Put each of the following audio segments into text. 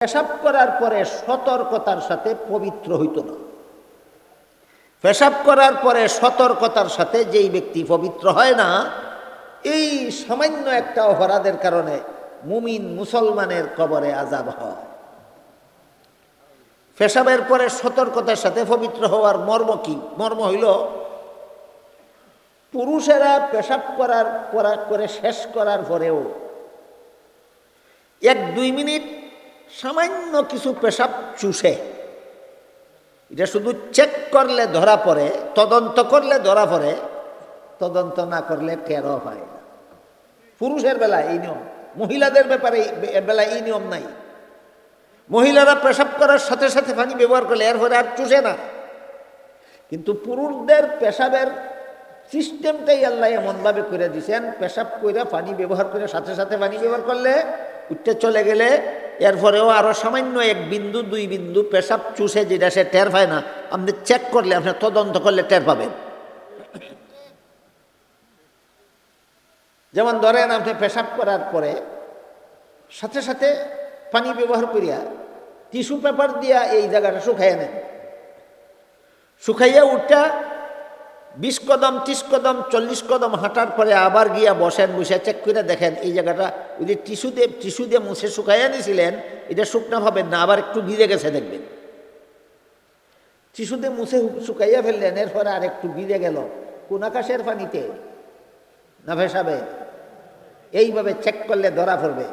পেশাব করার পরে সতর্কতার সাথে পবিত্র হইত না। পেশাব করার পরে সতর্কতার সাথে যেই ব্যক্তি পবিত্র হয় না, এই সামান্য একটা অপরাধের কারণে মুমিন মুসলমানের কবরে আজাব হয়। পেশাবের পরে সতর্কতার সাথে পবিত্র হওয়ার মর্ম কি? মর্ম হইল পুরুষেরা পেশাব করার করা শেষ করার পরেও এক দুই মিনিট সামান্য কিছু পেশাব চুষে। এটা শুধু চেক করলে ধরা পড়ে, তদন্ত করলে ধরা পড়ে, তদন্ত না করলে টেরো হয় না। পুরুষের বেলা এই নিয়ম, মহিলাদের ব্যাপারে বেলায় এই নিয়ম নাই। মহিলারা পেশাব করার সাথে সাথে পানি ব্যবহার করলে এর পরে আর চুষে না। কিন্তু পুরুষদের পেশাবের সিস্টেমটাই আল্লাহ এমনভাবে করে দিছেন, পেশাব করে পানি ব্যবহার করে সাথে সাথে পানি ব্যবহার করলে উঠতে চলে গেলে এরপরেও আরও সামান্য এক বিন্দু, দুই বিন্দু পেশাব চুষে যেটা সে টের পায় না, আপনি চেক করলে আপনি তদন্ত করলে টের পাবেন। যেমন ধরেন আপনি পেশাব করার পরে সাথে সাথে পানি ব্যবহার করিয়া টিস্যু পেপার দিয়া এই জায়গাটা শুকাইয়া নেন। শুকাইয়া উঠটা বিশ কদম, ত্রিশ কদম, চল্লিশ কদম হাঁটার পরে আবার গিয়া বসেন বসে চেক করে দেখেন, এই জায়গাটা ওই যে টিস্যু দিয়ে টিস্যু দিয়ে মুছে শুকাইয়া নিয়েছিলেন এটা শুকনা পাবেন না, আবার একটু ভিজে গেছে দেখবেন। দিয়ে মুছে শুকাইয়া ফেললেন, এরপরে আর একটু ভিজে গেল, কোন আকাশের পানিতে? না ভেসাবে? এইভাবে চেক করলে ধরা পড়বে।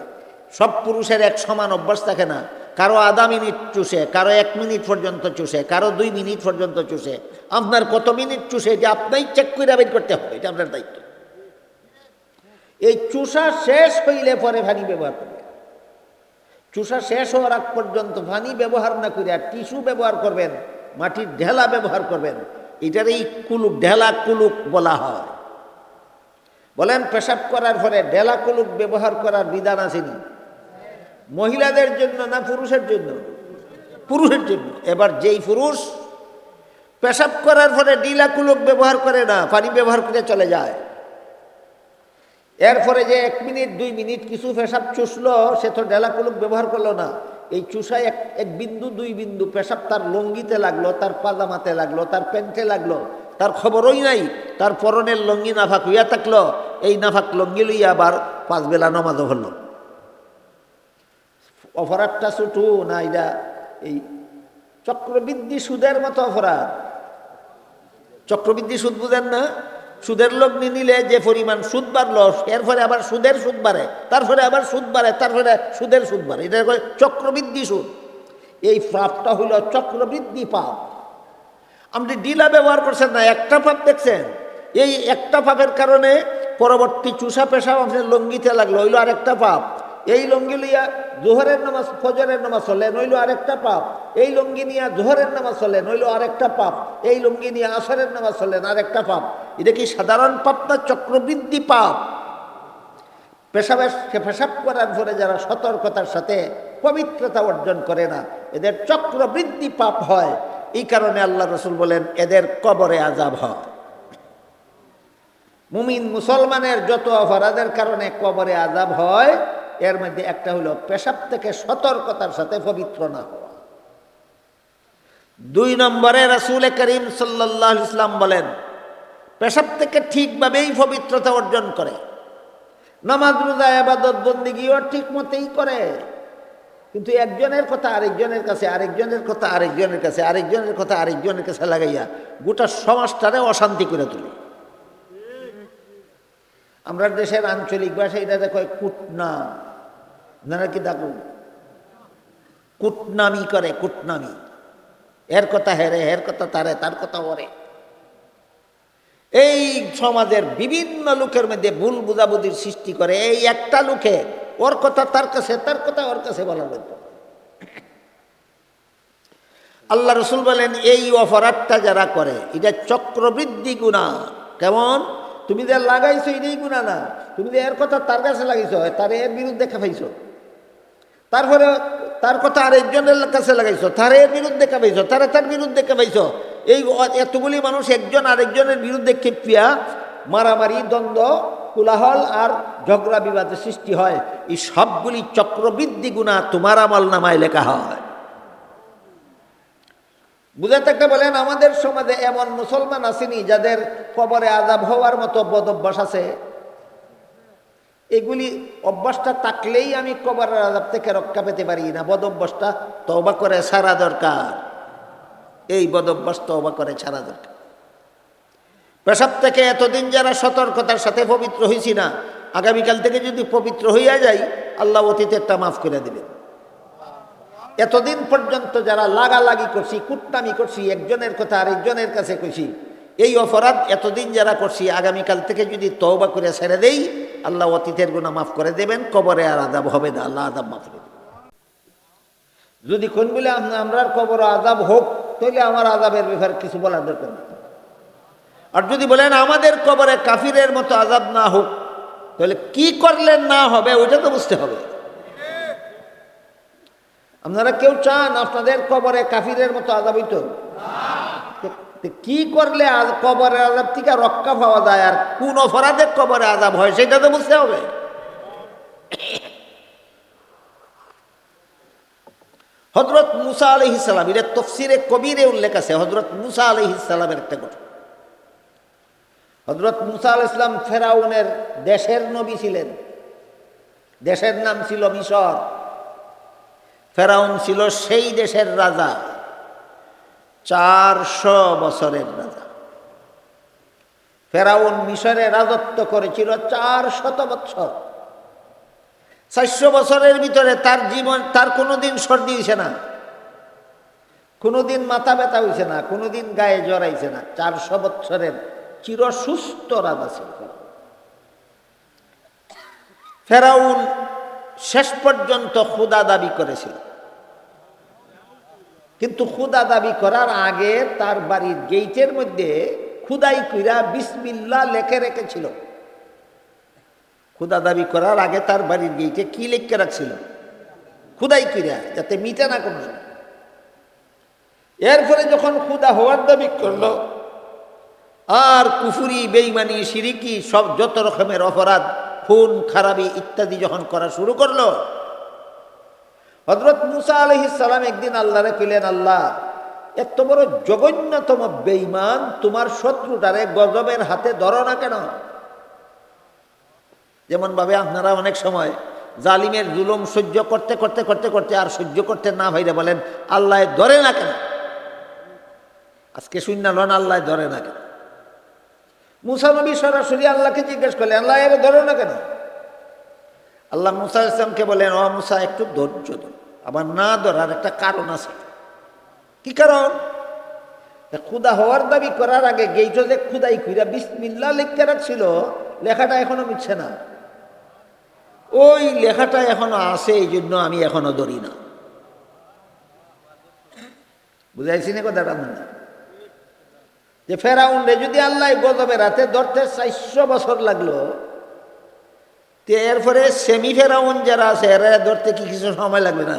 সব পুরুষের এক সমান অভ্যাস থাকে না কারও আধা মিনিট চুষে, কারও এক মিনিট পর্যন্ত চুষে, কারও দুই মিনিট পর্যন্ত চুষে। আপনার কত মিনিট চুষে যে আপনাই চেক করে বের করতে হবে, এটা আপনার দায়িত্ব। এই চুষা শেষ হইলে পরে পানি ব্যবহার করবে। চুষা শেষ হওয়ার আগ পর্যন্ত পানি ব্যবহার না করে আর টিস্যু ব্যবহার করবেন, মাটির ঢেলা ব্যবহার করবেন এটার এই কুলুক, ঢেলা কুলুক বলা হয়। বলেন, পেশাব করার পরে ঢেলা কুলুক ব্যবহার করার বিধান আসেনি মহিলাদের জন্য না পুরুষের জন্য? পুরুষের জন্য। এবার যেই পুরুষ পেশাব করার পরে ডিলা কুলুক ব্যবহার করে না, পানি ব্যবহার করে চলে যায়। এরপরে যে এক মিনিট, দুই মিনিট কিছু পেশাব চুষলো, সে তো ডেলা কুলুক ব্যবহার করল না। এই চুষায় এক এক বিন্দু, দুই বিন্দু পেশাব তার লঙ্গিতে লাগল, তার পাজামাতে লাগল, তার প্যান্টে লাগল, তার খবরই নাই, তার পরনের লঙ্গি নাফাক হইয়া থাকল, এই নাফাক লঙ্গি লইয়া আবার পাঁচ বেলা নমাজও হলো। অপরাধটা ছুটু না এটা এই চক্রবৃদ্ধি সুদের মতো অপরাধ। চক্রবৃদ্ধি সুদ বুঝেন না? সুদের লগ্নি নিলে যে পরিমাণ সুদ বাড়লো, এরপরে আবার সুদের সুদ বাড়ে, তারপরে আবার সুদ বাড়ে, তারপরে সুদের সুদ বাড়ে। এটা চক্রবৃদ্ধি সুদ। এই পাপটা হইল চক্রবৃদ্ধি পাপ। আপনি ডিলা ব্যবহার করছেন না, একটা পাপ দেখছেন? এই একটা পাপের কারণে পরবর্তী চুষা পেশাও আপনার লঙ্গিতে লাগল, হইল আরেকটা পাপ। এই লঙ্গি লইয়া জোহরের নামাজ, ফজরের নামাজ হলে নইল আরেকটা পাপ। এই লঙ্গি নিয়ে জোহরের নামাজ হলে নইল আরেকটা পাপ। এই লঙ্গি নিয়ে আসরের নামাজ হলেন আরেকটা পাপ। এটা কি সাধারণ পাপ না চক্রবৃদ্ধি পাপ? পেশাবের পেশাব করার পরে যারা সতর্কতার সাথে পবিত্রতা অর্জন করে না, এদের চক্রবৃদ্ধি পাপ হয়। এই কারণে আল্লাহ রসুল বলেন, এদের কবরে আজাব হয়। মুমিন মুসলমানের যত অপরাধের কারণে কবরে আজাব হয় এর মধ্যে একটা হলো পেশাব থেকে সতর্কতার সাথে পবিত্র না হওয়া। দুই নম্বরে রাসুল করিম সাল্লাহ ইসলাম বলেন, পেশাব থেকে ঠিকভাবেই পবিত্রতা অর্জন করে। নামাজ, রোজা, আবাদত, বন্দিগিও ঠিক মতেই করে। কিন্তু একজনের কথা আরেকজনের কাছে, আরেকজনের কথা আরেকজনের কাছে, আরেকজনের কথা আরেকজনের কাছে লাগাইয়া গোটা সমাজটারে অশান্তি করে তুলি। আমরা দেশের আঞ্চলিক ভাষা এটা দেখো কুটনা। আপনারা কি দেখুন কুটনামি করে, কুটনামি। এর কথা হেরে এর কথা তারে, তার কথা ওরে। এই সমাজের বিভিন্ন লোকের মধ্যে ভুল বুঝাবুঝির সৃষ্টি করে, এই একটা লোকে ওর কথা, তার কাছে, তার কথা ওর কাছে বলা লাগবে। আল্লাহ রসুল বলেন, এই অপরাধটা যারা করে, এটা চক্রবৃদ্ধি গুণা। কেমন? তুমি যে লাগাইছো, এটাই গুণা না। তুমি যে এর কথা তার কাছে লাগাইছো তার এর বিরুদ্ধে খাইছো তারপরে তার কথা আরেকজনের কাছে লাগাইছো, তার এর বিরুদ্ধে কামাইছো তারা তার বিরুদ্ধে কামাইছো এই এতগুলি মানুষ একজন আরেকজনের বিরুদ্ধে ক্ষেপিয়া মারামারি, দ্বন্দ্ব, কোলাহল আর ঝগড়া বিবাদের সৃষ্টি হয়। এই সবগুলি চক্রবৃদ্ধি গুণা তোমার আমল নামায় লেখা হয়। বুঝে থাকতে বলেন, আমাদের সমাজে এমন মুসলমান আসেনি যাদের কবরে আজাব হওয়ার মতো বদ অভ্যাস আছে। এগুলি অভ্যাসটা থাকলেই আমি কবরের আজাব থেকে রক্ষা পেতে পারি না। বদ অভ্যাসটা তবা করে সারা দরকার। এই বদ অভ্যাস তবা করে ছাড়া দরকার। পেশাব থেকে এতদিন যারা সতর্কতার সাথে পবিত্র হয়েছি না, আগামীকাল থেকে যদি পবিত্র হইয়া যাই, আল্লাহ অতীতেরটা মাফ করে দেবেন। এতদিন পর্যন্ত যারা লাগালাগি করছি, কুটনামি করছি, একজনের কথা আরেকজনের কাছে কইছি, এই অপরাধ এতদিন যারা করছি, আগামীকাল থেকে যদি তওবা করে ছেড়ে দেই আল্লাহ অতীতের গুণা মাফ করে দেবেন, কবরে আর আদাব হবে না, আল্লাহ আদাব মাফ করে যদি কোন বলে আমরা কবর আজাব হোক, তাহলে আমার আজাবের ব্যাপারে কিছু বলার দরকার নেই। আর যদি বলেন আমাদের কবরে কাফিরের মতো আজাব না হোক, তাহলে কি করলে না হবে, ওইটা তো বুঝতে হবে। আপনারা কেউ চান আপনাদের কবরে কাফিরের মতো আজাব হইতো কি করলে কবরের আজাব থেকে রক্ষা পাওয়া যায় আর কোন অপরাধে কবরে আজাব হয় সেটা তো বুঝতে হবে। হজরত মুসা আলহিসাল্লাম এটা তফসিরে কবিরে উল্লেখ আছে হজরত মুসা আলহিসাল্লামের একটা ঘটনা। হজরত মুসা আল ইসলাম ফেরাউনের দেশের নবী ছিলেন, দেশের নাম ছিল মিশর। ফেরাউন ছিল সেই দেশের রাজা। চারশো বছরের রাজা। ফেরাউন মিশরে রাজত্ব করেছিল চার শত বছর চারশো বছরের ভিতরে তার জীবন, তার কোনোদিন সর্দি হয়েছে না। কোনোদিন মাথা ব্যথা হয়েছে না, কোনোদিন গায়ে জড়াইছে না। চারশো বছরের চির সুস্থ রাজা ছিল ফেরাউন। শেষ পর্যন্ত খুদা দাবি করেছিল। কিন্তু খুদা দাবি করার আগে তার বাড়ির গেইটের মধ্যে খুদাই কুইরা বিসমিল্লা লেখে রেখেছিল। খুদা দাবি করার আগে তার বাড়ির গেইটে কি লিখে রাখছিল? খুদাই কুইরা, যাতে মিটে না কোনো এরপরে যখন খুদা হওয়ার দাবি করল, আর কুফুরি বেইমানি সিরিকি, সব যত রকমের অপরাধ, খুন, খারাপি ইত্যাদি যখন করা শুরু করল হজরত মুসা আলহিসাল্লাম একদিন আল্লাহরে কইলেন, আল্লাহ, এত বড় জঘন্যতম বেইমান তোমার শত্রুটারে গজবের হাতে ধরো না কেন? যেমন ভাবে আপনারা অনেক সময় জালিমের জুলুম সহ্য করতে করতে করতে করতে আর সহ্য করতে না ভাইরে বলেন, আল্লাহ ধরে না কেন? আজকে শূন্য লন, আল্লাহ ধরে না কেন? মুসা নবী সরাসরি আল্লাহকে জিজ্ঞেস করলেন, আল্লাহ এর ধরো না কেন? আল্লাহ মুসা ইসলামকে বলেন, ও মুসা, একটু ধৈর্য ধর। আবার না ধরার একটা কারণ আছে। কি কারণ? খুদা হওয়ার দাবি করার আগে গেইটো যে খুদাই খুঁড়া বিসমিল্লা লিখতে রাখছিল, লেখাটা এখনও মিটছে না। ওই লেখাটা এখনও আছে, এই জন্য আমি এখনও ধরি না। বুঝাইছি না কথাটা মনে? যে ফেরাউন্ডে যদি আল্লাহ গজবের রাতে ধরতে চারশো বছর লাগল এরপরে সেমি ফেরাউন যারা আছে, এরা ধরতে কি কিছু সময় লাগবে না?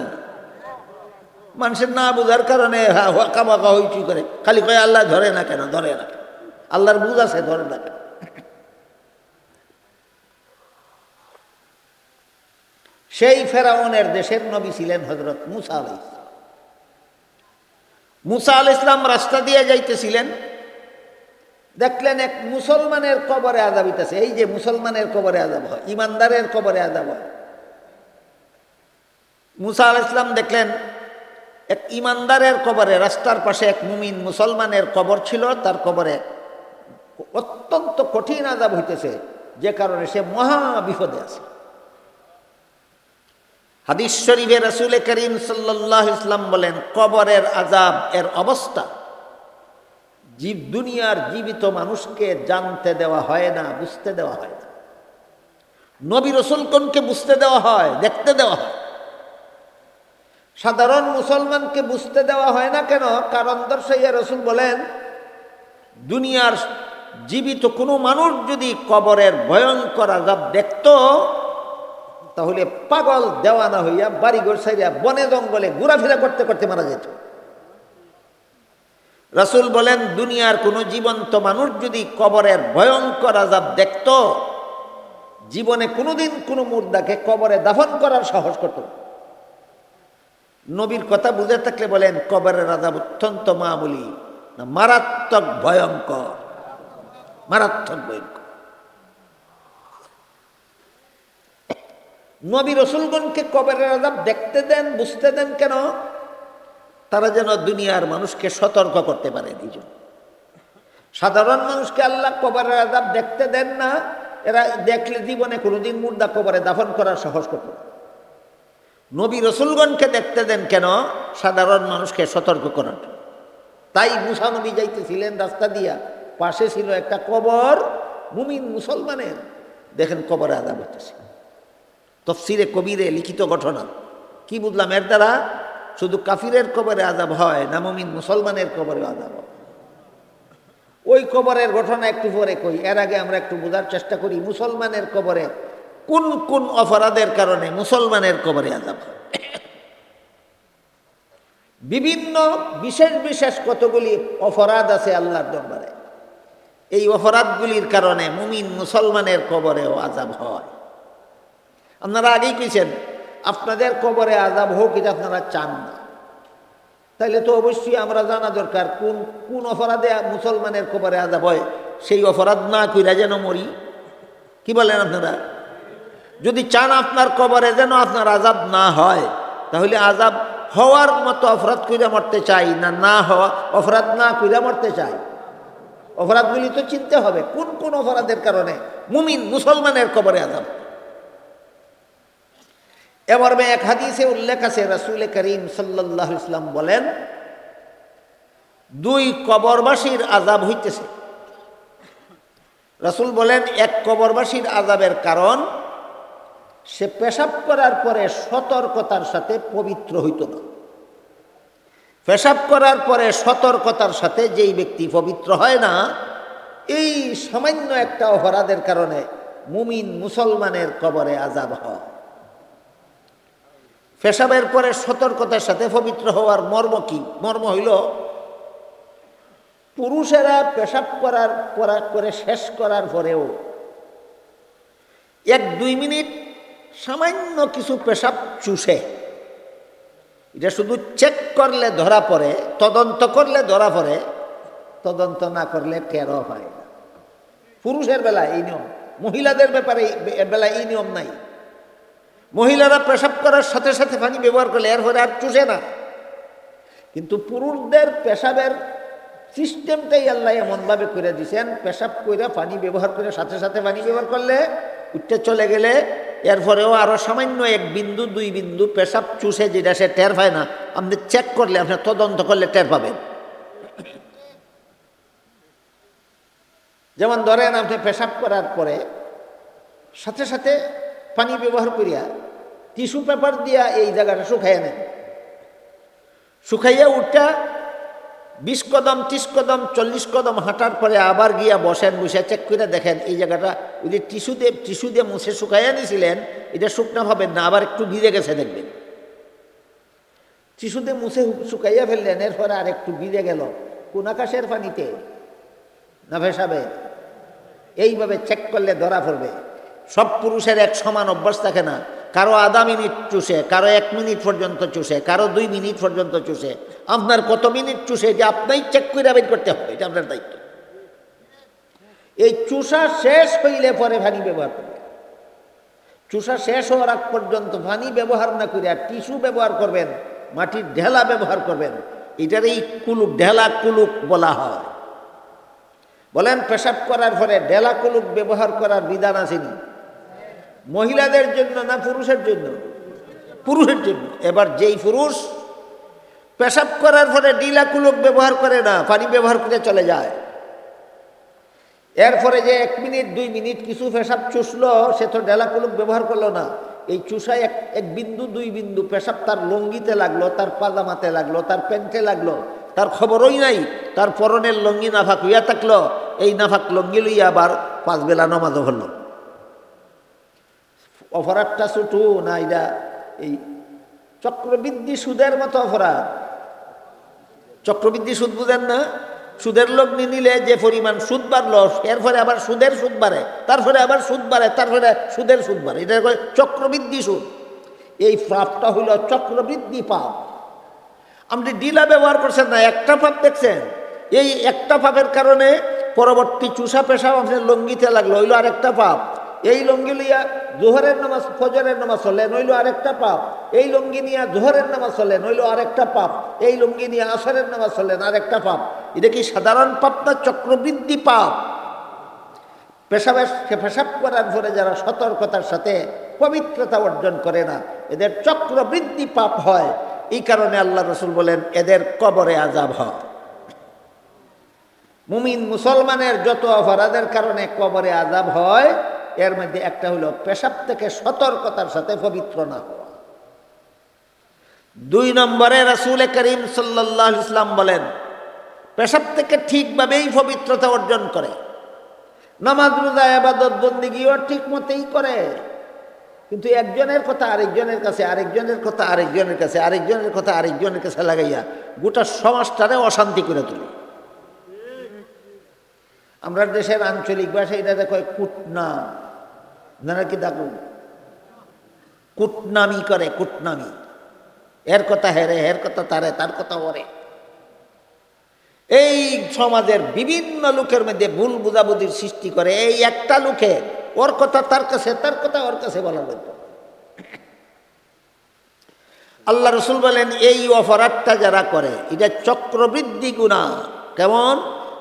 মানুষের না বোঝার কারণে কামাকা হইচুই করে? খালি কয়ে, আল্লাহ ধরে না কেন? ধরে না আল্লাহর বুঝ আছে, ধরে না কেন? সেই ফেরাউনের দেশের নবী ছিলেন হজরত মুসা আল মুসা আল ইসলাম রাস্তা দিয়ে যাইতেছিলেন। দেখলেন এক মুসলমানের কবরে আজাব হইতেছে। এই যে মুসলমানের কবরে আজাব হয়, ইমানদারের কবরে আজাব হয়। মুসা আল ইসলাম দেখলেন, এক ইমানদারের কবরে, রাস্তার পাশে এক মুমিন মুসলমানের কবর ছিল, তার কবরে অত্যন্ত কঠিন আজাব হইতেছে, যে কারণে সে মহা বিপদে আছে। হাদিস শরীফে রসুল করিম সাল্লাহ ইসলাম বলেন, কবরের আজাব এর অবস্থা জীব দুনিয়ার জীবিত মানুষকে জানতে দেওয়া হয় না, বুঝতে দেওয়া হয় না। নবী রসুলকনকে বুঝতে দেওয়া হয়, দেখতে দেওয়া হয়। সাধারণ মুসলমানকে বুঝতে দেওয়া হয় না কেন? কারণ দর্শাইয়া রসুল বলেন, দুনিয়ার জীবিত কোনো মানুষ যদি কবরের ভয়ঙ্কর আজাব দেখত, তাহলে পাগল দেওয়ানা হইয়া বাড়িঘর সাইয়া বনে জঙ্গলে ঘোরাফেরা করতে করতে মারা যেত। রাসুল বলেন, দুনিয়ার কোনো জীবন্ত মানুষ যদি কবরের ভয়ঙ্কর আজাব দেখত, জীবনে কোনোদিন কোনো মুর্দাকে কবরে দাফন করার সাহস করত নবীর কথা বুঝে থাকলে বলেন, কবরের আজাব অত্যন্ত মামুলি, না মারাত্মক ভয়ঙ্কর মারাত্মক ভয়ঙ্কর। নবী রসুলগণকে কবরের আজাব দেখতে দেন, বুঝতে দেন কেন? তারা যেন দুনিয়ার মানুষকে সতর্ক করতে পারে জন্য। সাধারণ মানুষকে আল্লাহ কবরের আদাব দেখতে দেন না, এরা দেখলে জীবনে কোনোদিন মুর্দা কবরে দাফন করার সাহস করত। নবী রসুলগণকে দেখতে দেন কেন? সাধারণ মানুষকে সতর্ক করার। তাই মুসা নবী যাইতেছিলেন রাস্তা দিয়া, পাশে ছিল একটা কবর, মুমিন মুসলমানের। দেখেন কবরে আদাব হতেছে তফসিরে কবিরে লিখিত ঘটনা। কি বুঝলাম এর দ্বারা? শুধু কাফিরের কবরে আজাব হয় না মুমিন মুসলমানের কবরে আজাব হয়। ওই কবরের ঘটনা একটু পরে কই, এর আগে আমরা একটু বোঝার চেষ্টা করি, মুসলমানের কবরে কোন কোন অপরাধের কারণে মুসলমানের কবরে আজাব হয়? বিভিন্ন, বিশেষ বিশেষ কতগুলি অপরাধ আছে আল্লাহর দরবারে। এই অপরাধগুলির কারণে মুমিন মুসলমানের কবরেও আজাব হয়। আপনারা আগেই কইছেন আপনাদের কবরে আজাব হোক, এটা আপনারা চান না। তাইলে তো অবশ্যই আমরা জানা দরকার কোন কোন অপরাধে মুসলমানের কবরে আজাব হয়, সেই অপরাধ না কইরা যেন মরি। কি বলেন আপনারা? যদি চান আপনার কবরে যেন আপনার আজাব না হয়, তাহলে আজাব হওয়ার মতো অপরাধ কইরা মরতে চাই না না হওয়া, অপরাধ না কইরা মরতে চাই। অপরাধগুলি তো চিনতে হবে, কোন কোন অপরাধের কারণে মুমিন মুসলমানের কবরে আজাব এবার এক হাদিসে উল্লেখ আছে, রসুল করিম সাল্লাহ ইসলাম বলেন, দুই কবরবাসীর আজাব হইতেছে। রসুল বলেন, এক কবরবাসীর আজাবের কারণ, সে পেশাব করার পরে সতর্কতার সাথে পবিত্র হইত না। পেশাব করার পরে সতর্কতার সাথে যেই ব্যক্তি পবিত্র হয় না, এই সামান্য একটা অপরাধের কারণে মুমিন মুসলমানের কবরে আজাব হয়। পেশাবের পরে সতর্কতার সাথে পবিত্র হওয়ার মর্ম কি? মর্ম হইল, পুরুষেরা পেশাব করার করা করে শেষ করার পরেও এক দুই মিনিট সামান্য কিছু পেশাব চুষে। এটা শুধু চেক করলে ধরা পড়ে, তদন্ত করলে ধরা পড়ে, তদন্ত না করলে টেরও হয় পুরুষের বেলায় এই নিয়ম, মহিলাদের ব্যাপারে বেলায় এই নিয়ম নাই। মহিলারা পেশাব করার সাথে সাথে পানি ব্যবহার করলে এর পরে আর চুষে না। কিন্তু পুরুষদের পেশাবের সিস্টেমটাই আল্লাহ এমনভাবে করে দিছেন, পেশাব করে পানি ব্যবহার করে সাথে সাথে পানি ব্যবহার করলে উঠতে চলে গেলে এরপরেও আরও সামান্য এক বিন্দু, দুই বিন্দু পেশাব চুষে যেটা সে টের পায় না। আপনি চেক করলে, আপনি তদন্ত করলে টের পাবেন। যেমন ধরেন আপনি পেশাব করার পরে সাথে সাথে পানি ব্যবহার করিয়া টিস্যু পেপার দিয়া এই জায়গাটা শুকাইয়া নেন শুকাইয়া উঠটা বিশ কদম, ত্রিশ কদম, চল্লিশ কদম হাঁটার পরে আবার গিয়া বসেন বসে চেক করে দেখেন, এই জায়গাটা ওই যে টিস্যু দিয়ে টিস্যু দিয়ে মুছে শুকাইয়া নিয়েছিলেন এটা শুকনা হবেন না, আবার একটু ভিজে গেছে দেখবেন। টিস্যু দিয়ে মুছে শুকাইয়া ফেললেন, এরপরে আর একটু ভিজে গেল, কোন আকাশের পানিতে? না ভেসাবে? এইভাবে চেক করলে ধরা পড়বে। সব পুরুষের এক সমান অভ্যাস থাকে না। কারও আধা মিনিট চুষে, কারও এক মিনিট পর্যন্ত চুষে, কারও দুই মিনিট পর্যন্ত চুষে। আপনার কত মিনিট চুষে যে আপনাই চেক করে বের করতে হবে, এটা আপনার দায়িত্ব। এই চুষা শেষ হইলে পরে পানি ব্যবহার করবে। চুষা শেষ হওয়ার আগ পর্যন্ত ভানি ব্যবহার না করে আর টিস্যু ব্যবহার করবেন, মাটির ঢেলা ব্যবহার করবেন এটার এই কুলুক ঢেলা কুলুক বলা হয়। বলেন, পেশাব করার পরে ঢেলা কুলুক ব্যবহার করার বিধান আসেনি মহিলাদের জন্য না পুরুষের জন্য? পুরুষের জন্য। এবার যেই পুরুষ পেশাব করার পরে ডিলা কুলুক ব্যবহার করে না, পানি ব্যবহার করে চলে যায়। এরপরে যে এক মিনিট, দুই মিনিট কিছু পেশাব চুষলো, সে তো ডেলা কুলুক ব্যবহার করল না। এই চুষায় এক এক বিন্দু, দুই বিন্দু পেশাব তার লঙ্গিতে লাগল, তার পাজামাতে লাগল, তার প্যান্টে লাগল, তার খবরই নাই, তার পরনের লঙ্গি নাফাক হইয়া থাকল। এই নাফাক লঙ্গি লইয়া আবার পাঁচ বেলা নমাজও হলো অপরাধটা ছুটু না এটা এই চক্রবৃদ্ধি সুদের মতো অপরাধ। চক্রবৃদ্ধি সুদ বুঝেন না? সুদের লোক নিলে যে পরিমাণ সুদ বাড়লো, এরপরে আবার সুদের সুদ বাড়ে, তারপরে আবার সুদ বাড়ে, তারপরে সুদের সুদ বাড়ে। এটা চক্রবৃদ্ধি সুদ। এই পাপটা হইল চক্রবৃদ্ধি পাপ। আপনি ডিলা ব্যবহার করছেন না, একটা পাপ দেখছেন? এই একটা পাপের কারণে পরবর্তী চুষা পেশা আপনার লঙ্গিতে লাগল, হইল আরেকটা পাপ। এই লঙ্গি লইয়া জোহরের নামাজ, ফজরের নামাজ চলে, নইলো আরেকটা পাপ। এই লঙ্গি নিয়ে জোহরের নামাজ চলে, নইলো আরেকটা পাপ। এই লঙ্গি নিয়ে আসরের নামাজ চলেন আরেকটা পাপ। এটা কি সাধারণ পাপ না চক্রবৃদ্ধি পাপ? পেশাবেশ পেশাব করার পরে যারা সতর্কতার সাথে পবিত্রতা অর্জন করে না, এদের চক্রবৃদ্ধি পাপ হয়। এই কারণে আল্লাহ রসুল বলেন, এদের কবরে আজাব হয়। মুমিন মুসলমানের যত অপরাধের কারণে কবরে আজাব হয় এর মধ্যে একটা হলো পেশাব থেকে সতর্কতার সাথে পবিত্র না হওয়া। দুই নম্বরে রাসুল করিম সাল্লাহ ইসলাম বলেন, পেশাব থেকে ঠিকভাবেই পবিত্রতা অর্জন করে। নামাজ, রোজা, আবাদত, বন্দিগিও ঠিক মতেই করে। কিন্তু একজনের কথা আরেকজনের কাছে, আরেকজনের কথা আরেকজনের কাছে, আরেকজনের কথা আরেকজনের কাছে লাগাইয়া গোটা সমাজটারে অশান্তি করে তুলে। আমরা দেশের আঞ্চলিক ভাষা এটা দেখো কুটনা। আপনারা কি কুটনামি করে, কুটনামি। এর কথা হেরে এর কথা তারে, তার কথা ওরে। এই সমাজের বিভিন্ন লোকের মধ্যে ভুল বুঝাবুঝির সৃষ্টি করে এই একটা লোকে, ওর কথা তার কাছে, তার কথা ওর কাছে বলা হইতো আল্লাহ রসুল বলেন, এই অপরাধটা যারা করে, এটা চক্রবৃদ্ধি গুণা। কেমন?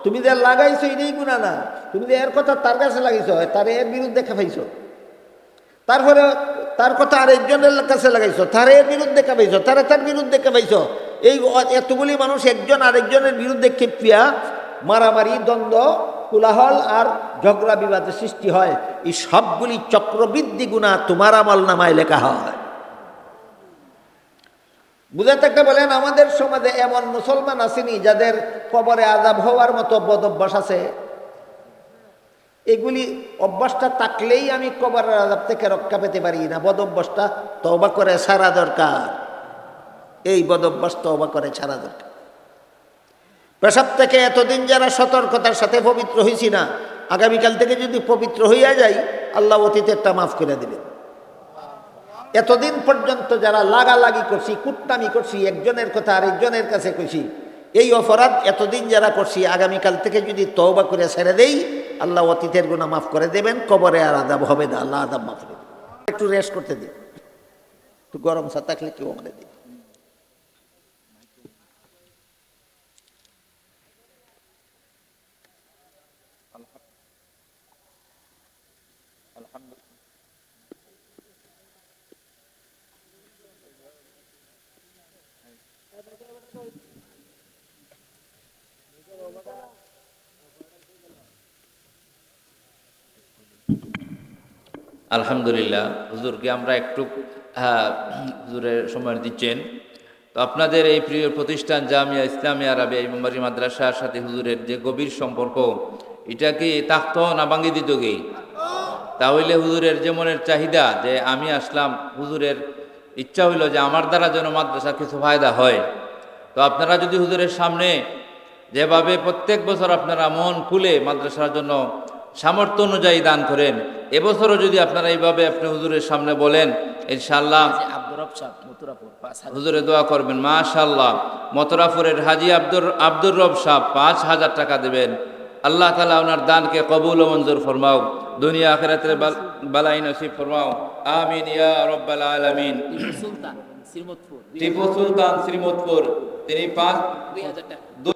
তুমি যে লাগাইছো, এটাই গুণা না। তুমি যে এর কথা তার কাছে লাগাইছো, তার এর বিরুদ্ধে খেপাইছো। তারপরে তার কথা আরেকজনের কাছে লাগাইছো, তার এর বিরুদ্ধে খেপাইছো তারা তার বিরুদ্ধে খেপাইছো এই এতগুলি মানুষ একজন আরেকজনের বিরুদ্ধে খেপিয়া মারামারি, দ্বন্দ্ব, কোলাহল আর ঝগড়া বিবাদের সৃষ্টি হয়। এই সবগুলি চক্রবৃদ্ধি গুণা তোমার আমল নামায় লেখা হয়। বুঝে থাকতে বলেন, আমাদের সমাজে এমন মুসলমান আসেনি যাদের কবরে আজাব হওয়ার মতো বদ অভ্যাস আছে। এগুলি অভ্যাসটা থাকলেই আমি কবরের আজাব থেকে রক্ষা পেতে পারি না। বদ অভ্যাসটা তবা করে সারা দরকার। এই বদ অভ্যাস তবা করে ছাড়া দরকার। পেশাব থেকে এতদিন যারা সতর্কতার সাথে পবিত্র হয়েছি না, আগামীকাল থেকে যদি পবিত্র হইয়া যাই, আল্লাহ অতীতেরটা মাফ করে দেবেন। এতদিন পর্যন্ত যারা লাগালাগি করছি কুটনামি করছি, একজনের কথা আরেকজনের কাছে কইছি, এই অপরাধ এতদিন যারা করছি, আগামীকাল থেকে যদি তওবা করে ছেড়ে দেই আল্লাহ অতীতের গুণা মাফ করে দেবেন, কবরে আর আদাব হবে না, আল্লাহ আদাব মাফ করে একটু রেস্ট করতে দিন। একটু গরম সা থাকলে কেউ আমাদের দিন আলহামদুলিল্লাহ। হুজুরকে আমরা একটু হ্যাঁ, হুজুরের সময় দিচ্ছেন। তো আপনাদের এই প্রিয় প্রতিষ্ঠান জামিয়া ইসলামিয়া রাবিয়া ইমামারি মাদ্রাসার সাথে হুজুরের যে গভীর সম্পর্ক এটা কি তাক্ত না ভাঙ্গি দিত কি? তাহলে হুজুরের যে মনের চাহিদা যে আমি আসলাম হুজুরের ইচ্ছা হইল যে আমার দ্বারা যেন মাদ্রাসা কিছু ফায়দা হয়। তো আপনারা যদি হুজুরের সামনে যেভাবে প্রত্যেক বছর আপনারা মন খুলে মাদ্রাসার জন্য সামর্থ্য অনুযায়ী দান করেন। এবছরও যদি আপনারা এইভাবে আপনি হুজুরের সামনে বলেন ইনশাল্লাহ হাজার। দোয়া করবেন মাশাল্লাহ মতরাফুরের হাজি আব্দুর আব্দুর রব সাহ পাঁচ হাজার টাকা দেবেন। আল্লাহ তালা ওনার দানকে কবুল ও মঞ্জুর ফরমাও। দুনিয়া আখেরাতের বালাই নসিব ফরমাও। আমিন ইয়া রব্বাল আলামিন। টিপু সুলতান শ্রীমতপুর টিপু সুলতান শ্রীমতপুর তিনি পাঁচ দুই হাজার টাকা।